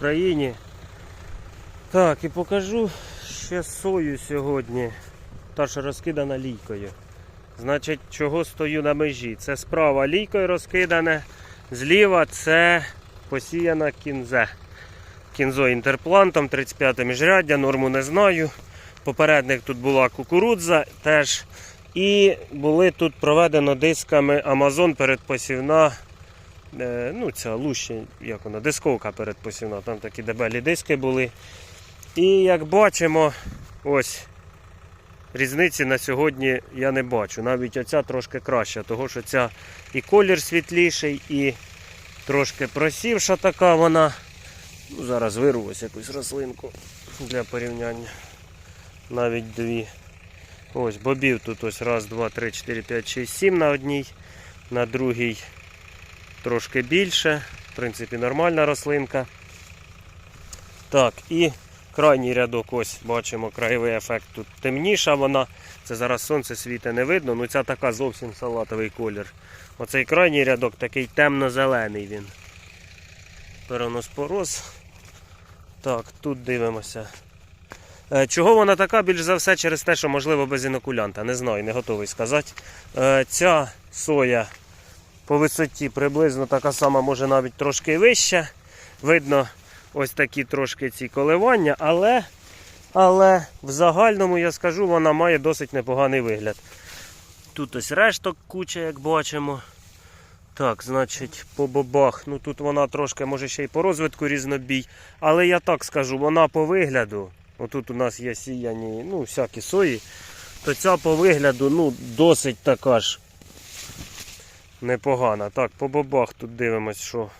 Україні. Так, і покажу ще сою сьогодні. Та що розкидана лійкою. Значить, чого стою на межі? Це справа лійкою розкидане, зліва це посіяна кінзе. Кінзо інтерплантом, 35 міжряддя, норму не знаю. Попередник тут була кукурудза теж. І були тут проведено дисками Амазон передпосівна. Е, ну, ця луща, як вона, дисковка передпосівна, там такі дебелі диски були. І як бачимо, ось різниці на сьогодні я не бачу. Навіть оця трошки краща, того що ця і колір світліший, і трошки просівша така вона. Ну, зараз вирву ось якусь рослинку для порівняння. Навіть дві. Ось бобів тут ось раз, два, три, чотири, п'ять, шість, сім на одній, на другій трошки більше. В принципі, нормальна рослинка. Так, і крайній рядок, ось бачимо краєвий ефект. Тут темніша вона. Це зараз сонце світе не видно, ну ця така зовсім салатовий колір. Оцей крайній рядок такий темно-зелений він. Пероноспороз. Так, тут дивимося. Е, Чого вона така? Більш за все через те, що можливо без інокулянта. Не знаю, не готовий сказати. Е, Ця соя по висоті приблизно така сама, може навіть трошки вища. Видно ось такі трошки ці коливання, але, але в загальному я скажу, вона має досить непоганий вигляд. Тут ось решток куча, як бачимо. Так, значить, по бобах. Ну тут вона трошки, може ще й по розвитку різнобій. Але я так скажу, вона по вигляду. Отут у нас є сіяні, ну, всякі сої. То ця по вигляду, ну, досить така ж непогана. Так, по бобах тут дивимось, що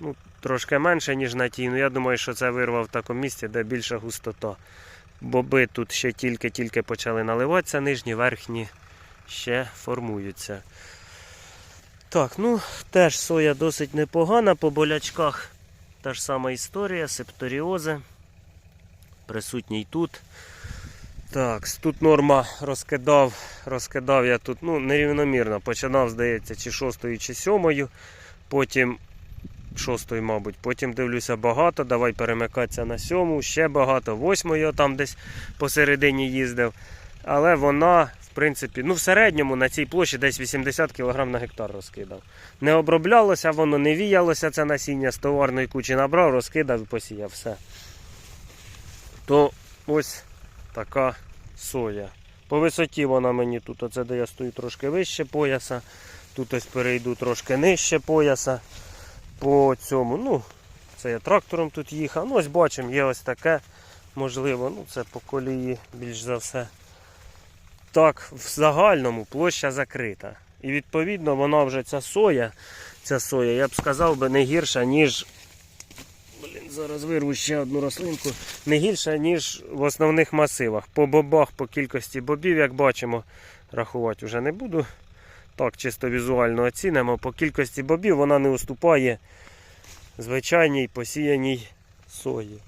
ну, трошки менше, ніж на тій. Ну я думаю, що це вирва в такому місці, де більша густота. Боби тут ще тільки-тільки почали наливатися, нижні, верхні ще формуються. Так, ну теж соя досить непогана по болячках. Та ж сама історія, септоріози. Присутній тут. Так, тут норма розкидав, розкидав я тут ну, нерівномірно. Починав, здається, чи шостою, чи сьомою. Потім шостою, мабуть. Потім дивлюся багато. Давай перемикатися на сьому, ще багато. Восьмою там десь посередині їздив. Але вона, в принципі, ну в середньому на цій площі десь 80 кг на гектар розкидав. Не оброблялося, воно не віялося це насіння з товарної кучі набрав, розкидав і посіяв все. То ось така соя. По висоті вона мені тут, оце де я стою трошки вище пояса. Тут ось перейду трошки нижче пояса. По цьому, ну, це я трактором тут їхав. Ну, ось бачимо, є ось таке. Можливо, ну це по колії більш за все. Так, в загальному площа закрита. І відповідно вона вже ця соя, ця соя, я б сказав би, не гірша, ніж. Блін, зараз вирву ще одну рослинку. Не гірша, ніж в основних масивах. По бобах, по кількості бобів, як бачимо, рахувати вже не буду. Так, чисто візуально оцінимо. По кількості бобів вона не уступає звичайній посіяній сої.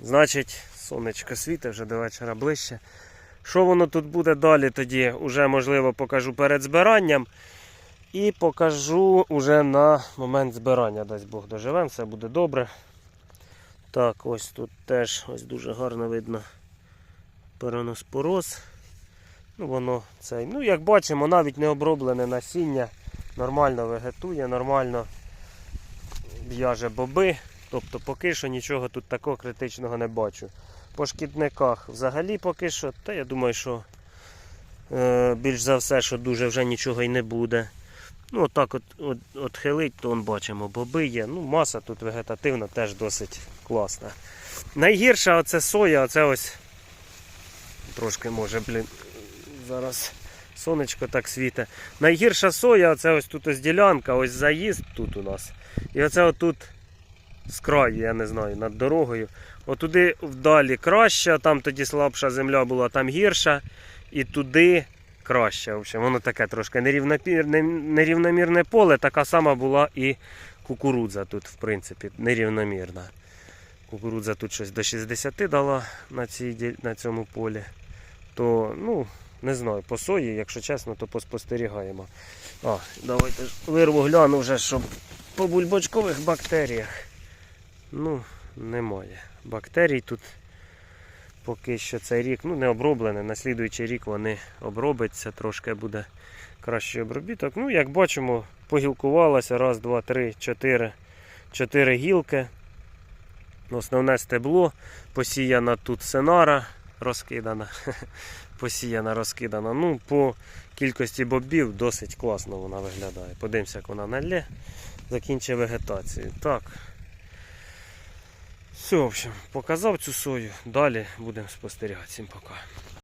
Значить, сонечко світить вже до вечора ближче. Що воно тут буде далі, тоді вже можливо покажу перед збиранням. І покажу уже на момент збирання. Дасть Бог доживемо, все буде добре. Так, ось тут теж ось дуже гарно видно пероноспороз. Ну, воно цей. Ну, як бачимо, навіть не оброблене насіння. Нормально вегетує, нормально в'яже боби. Тобто поки що нічого тут такого критичного не бачу. По шкідниках взагалі поки що, та я думаю, що е, більш за все, що дуже вже нічого й не буде. Ну, отак от, от, от хилить, то он бачимо, боби є. Ну, маса тут вегетативна теж досить класна. Найгірша оце соя, оце ось трошки може, блін, зараз сонечко так світе. Найгірша соя, оце ось тут ось ділянка, ось заїзд тут у нас. І оце отут з краю, я не знаю, над дорогою. Отуди вдалі краще, там тоді слабша земля була, там гірша. І туди краще. В общем, воно таке трошки нерівномірне, поле, така сама була і кукурудза тут, в принципі, нерівномірна. Кукурудза тут щось до 60 дала на, цій, на цьому полі. То, ну, не знаю, по сої, якщо чесно, то поспостерігаємо. А, давайте вирву гляну вже, щоб по бульбочкових бактеріях. Ну, немає. Бактерій тут поки що цей рік ну, не оброблений. На слідуючий рік вони обробляться, трошки буде кращий обробіток. Ну, як бачимо, погілкувалося. Раз, два, три, чотири. Чотири гілки. Основне стебло. Посіяна тут сенара розкидана. Посіяна, розкидана. Ну, по кількості бобів досить класно вона виглядає. Подивимося, як вона налє. Закінчить вегетацію. Так. Все, в общем, показав цю сою. Далі будемо спостерігати. Всім пока.